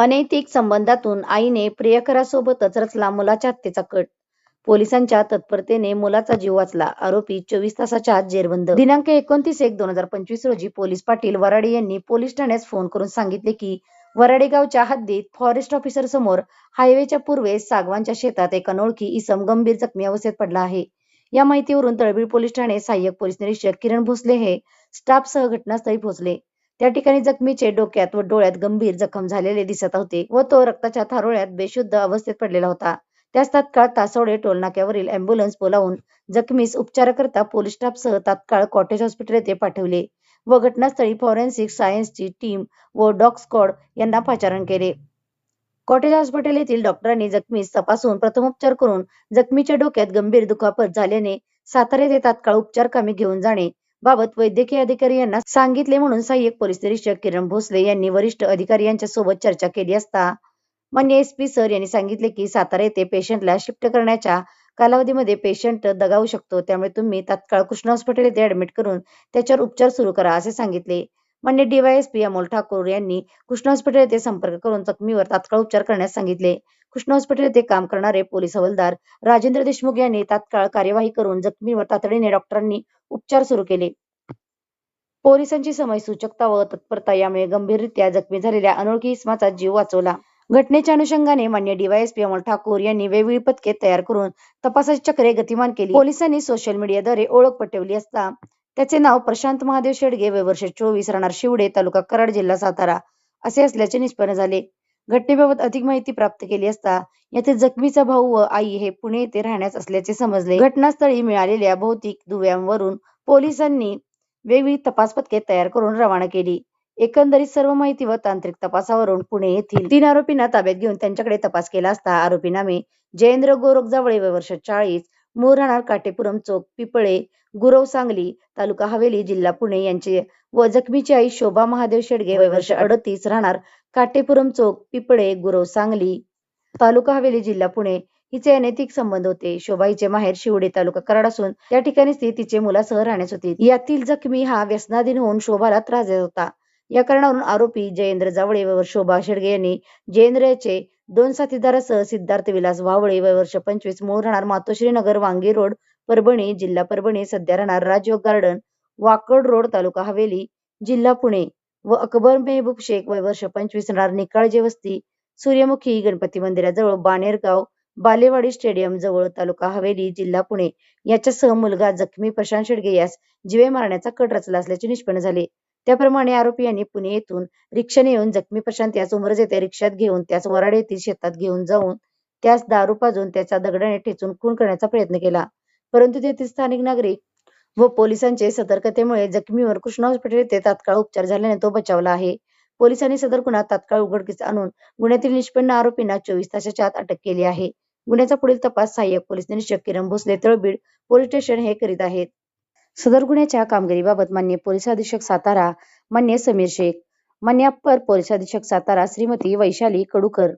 अनैतिक संबंधातून आईने प्रियकरासोबतच रचला मुलाच्या हत्येचा कट. पोलिसांच्या तत्परतेने मुलाचा जीव वाचला आरोपी चोवीस तासाच्या आत जेरबंद. दिनांक एकोणतीस एक दोन हजार पंचवीस रोजी पोलीस पाटील वराडे यांनी पोलीस ठाण्यास फोन करून सांगितले की वराडे गावच्या हद्दीत फॉरेस्ट ऑफिसर समोर हायवेच्या पूर्वेस सागवानच्या शेतात एक अनोळखी इसम गंभीर जखमी अवस्थेत पडला आहे. या माहितीवरून तळबीड पोलीस ठाणे सहाय्यक पोलीस निरीक्षक किरण भोसले हे स्टाफ सह घटनास्थळी पोहोचले. त्या ठिकाणी जखमीचे डोक्यात व डोळ्यात गंभीर जखम झालेले दिसत होते व तो रक्ताच्या थारोळ्यात बेशुद्ध अवस्थेत पडलेला होता. त्यास तात्काळ तासवडे टोलनाक्यावरील अँब्युलन्स बोलावून जखमीस उपचाराकरता पोलीस स्टाफसह तात्काळ कॉटेज हॉस्पिटल येथे पाठवले व घटनास्थळी फॉरेन्सिक सायन्सची टीम व डॉग स्कॉड यांना पाचारण केले. कॉटेज हॉस्पिटल येथील डॉक्टरांनी जखमीस तपासून प्रथमोपचार करून जखमीच्या डोक्यात गंभीर दुखापत झाल्याने सातारा येथे तात्काळ उपचार कामी घेऊन जाणे बाबत वैद्यकीय अधिकारी यांना सांगितले म्हणून सहाय्यक पोलीस निरीक्षक किरण भोसले यांनी वरिष्ठ अधिकारी यांच्या सोबत चर्चा केली असता मान्य एस पी सर यांनी सांगितले की सातारा येथे पेशंटला शिफ्ट करण्याच्या कालावधीमध्ये पेशंट दगावू शकतो त्यामुळे तुम्ही तात्काळ कृष्णा हॉस्पिटल येथे ऍडमिट करून त्याच्यावर उपचार सुरू करा असे सांगितले. मान्य डीवायएसपी अमोल ठाकूर यांनी कृष्णा हॉस्पिटल येथे संपर्क करून जखमीवर तात्काळ उपचार करण्यास सांगितले. कृष्णा हॉस्पिटल येथे काम करणारे पोलीस हवालदार राजेंद्र देशमुख यांनी तात्काळ कार्यवाही करून जखमीवर तातडीने डॉक्टरांनी उपचार सुरू केले. पोलिसांची समयसूचकता व तत्परता यामुळे गंभीररित्या जखमी झालेल्या अनोळखी इसमाचा जीव वाचवला. घटनेच्या अनुषंगाने मान्य डीवायएसपी अमोल ठाकूर यांनी वेगवेगळी पथके तयार करून तपासाची चक्रे गतिमान केली. पोलिसांनी सोशल मीडियाद्वारे ओळख पटवली असता त्याचे नाव प्रशांत महादेव शेडगे वय वर्ष चोवीस राहणार शिवडे तालुका कराड जिल्हा सातारा असे असल्याचे निष्पन्न झाले. घटनेबाबत अधिक माहिती प्राप्त केली असता यातील जखमीचा भाऊ व आई हे पुणे येथे राहण्यास असल्याचे समजले. घटनास्थळी मिळालेल्या भौतिक दुव्यांवरून पोलिसांनी वेगवेगळी तपास पथके तयार करून रवाना केली. एकंदरीत सर्व माहिती व तांत्रिक तपासावरून पुणे येथील तीन आरोपींना ताब्यात घेऊन त्यांच्याकडे तपास केला असता आरोपी नामे जयेंद्र गोरख जावळे वय वर्ष चाळीस मूळ राहणार काटेपुरम चौक पिपळे गुरव सांगली तालुका हवेली जिल्हा पुणे यांचे व जखमीची आई शोभा महादेव शेडगे वय वर्ष अडतीस राहणार. काटेपुरम चौक पिपळे गुरव सांगली तालुका हवेली जिल्हा पुणे हिचे अनैतिक संबंध होते. शोभा हिचे माहेर शिवडे तालुका कराड असून त्या ठिकाणी ती तिचे मुलासह राहण्यास होती. यातील जखमी हा व्यसनाधीन होऊन शोभाला त्रास देत होता. या कारणावरून आरोपी जयेंद्र जावळे व शोभा शेडगे यांनी जयेंद्र याचे दोन साथीदारासह सिद्धार्थ विलास वावळे वय वर्ष पंचवीस मूळ राहणार मातोश्री नगर वांगी रोड परभणी जिल्हा परभणी सध्या राहणार राजयोग गार्डन वाकड रोड तालुका हवेली जिल्हा पुणे व अकबर मेहबूब शेख वय वर्ष पंचवीस राहणार निकाळजे वस्ती सूर्यमुखी गणपती मंदिराजवळ बानेरगाव बालेवाडी स्टेडियम जवळ तालुका हवेली जिल्हा पुणे. याच्यासह मुलगा जखमी प्रशांत शेडगे यास जीवे मारण्याचा कट रचला असल्याचे निष्पन्न झाले. त्याप्रमाणे आरोपी यांनी पुणे येथून रिक्षाने येऊन जखमी प्रशांत यास उमरज येथे रिक्षात घेऊन त्यास वराड येथील शेतात घेऊन जाऊन त्यास दारू पाजून त्याचा दगडाने ठेचून खून करण्याचा प्रयत्न केला. परंतु तेथील स्थानिक नागरिक व पोलिसांचे सतर्कतेमुळे जखमीवर कृष्णा हॉस्पिटल येथे तात्काळ उपचार झाल्याने तो बचावला आहे. पोलिसांनी सदर गुन्हा तात्काळ उघडकीस आणून गुन्ह्यातील निष्पन्न आरोपींना चोवीस तासाच्या आत अटक केली आहे. गुन्ह्याचा पुढील तपास सहाय्यक पोलीस निरीक्षक किरण भोसले तळबीड पोलीस स्टेशन हे करीत आहेत. सदर गुन्ह्याच्या कामगिरीबाबत मान्य पोलीस अधीक्षक सातारा मान्य समीर शेख मान्य अप्पर पोलीस अधीक्षक सातारा श्रीमती वैशाली कडूकर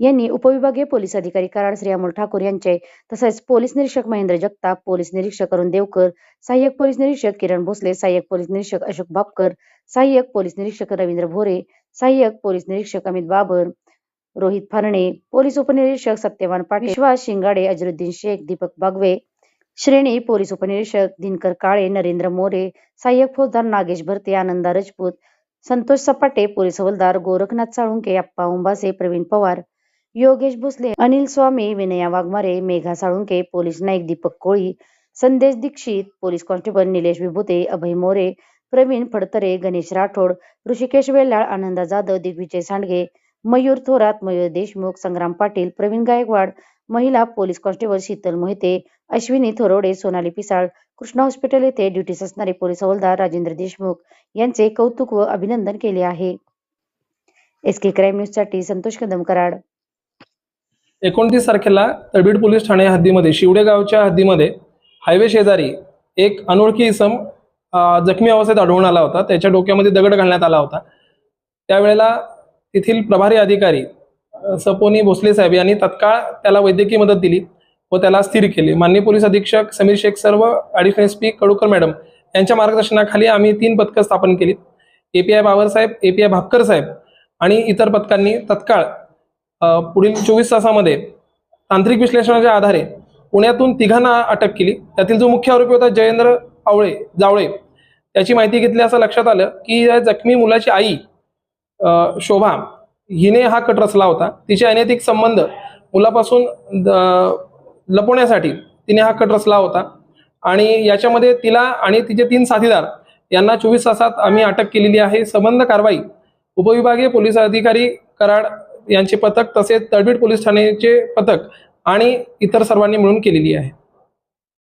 यांनी उपविभागीय पोलीस अधिकारी कराड श्री अमोल ठाकूर यांचे तसेच पोलीस निरीक्षक महेंद्र जगताप पोलीस निरीक्षक अरुण देवकर सहाय्यक पोलीस निरीक्षक किरण भोसले सहाय्यक पोलीस निरीक्षक अशोक बापकर सहाय्यक पोलीस निरीक्षक रवींद्र भोरे सहाय्यक पोलीस निरीक्षक अमित बाबर रोहित फारणे पोलीस उपनिरीक्षक सत्यवान पाटील विश्वास शिंगाडे अजरुद्दीन शेख दीपक बागवे श्रेणी पोलीस उपनिरीक्षक दिनकर काळे नरेंद्र मोरे सहाय्यक फौजदार नागेश भरते आनंदा राजपूत संतोष सपाटे पोलीस हवालदार Gorakhnath Salunke Appa Umbase Pravin Pawar Yogesh Bhosale Anil Swami Vinaya Waghmare Megha Salunke police Naik Deepak Koli Sandesh Dixit police constable Nilesh Vibhute Abhay More Pravin Phadtare Ganesh Rathod Rishikesh Vellal Ananda Jadhav Digvijay Sandge Mayur Thorat Mayur Deshmukh Sangram Patil Pravin Gaikwad महिला police constable Sheetal Mohite Ashwini Thorawade Sonali Pisal Krishna hospital येथे ड्युटीस असणारे पोलीस हवालदार राजेंद्र देशमुख यांचे कौतुक व अभिनंदन केले आहे. एस के क्राईम न्यूजसाठी संतोष कदम कराड एकोणतीस तारखेला तळबीड पोलीस ठाणे हद्दीमध्ये शिवडे गावच्या हद्दीमध्ये हायवे शेजारी एक अनोळखी इसम जखमी अवस्थेत आढळून आला होता. त्याच्या डोक्यामध्ये दगड घालण्यात आला होता. त्यावेळेला तेथील प्रभारी अधिकारी सपोनी भोसले साहेब यांनी तत्काळ त्याला वैद्यकीय मदत दिली व त्याला स्थिर केले. माननीय पोलीस अधीक्षक समीर शेख सर्व additional S P Kadukar madam यांच्या मार्गदर्शनाखाली आम्ही तीन पथकं स्थापन केली एपीआय बावर साहेब एपीआय भापकर साहेब आणि इतर पथकांनी तत्काळ पुढील चोवीस तासामध्ये तांत्रिक विश्लेषणाच्या आधारे पुण्यातून तिघांना अटक केली. त्यातील जो मुख्य आरोपी होता जयेंद्र आवळे जावळे त्याची माहिती घेतली असं लक्षात आलं की या जखमी मुलाची आई शोभा हिने हा कट रचला होता. तिचे अनैतिक संबंध मुलापासून द- लपवण्यासाठी तिने हा कट रचला होता. आणि याच्यामध्ये तिला आणि तिचे तीन साथीदार यांना चोवीस तासात आम्ही अटक केलेली आहे. संबंध कारवाई उपविभागीय पोलीस अधिकारी कराड यांचे पथक तसेच तडबीड पोलीस ठाण्याचे पथक आणि इतर सर्वांनी मिळून केलेली आहे.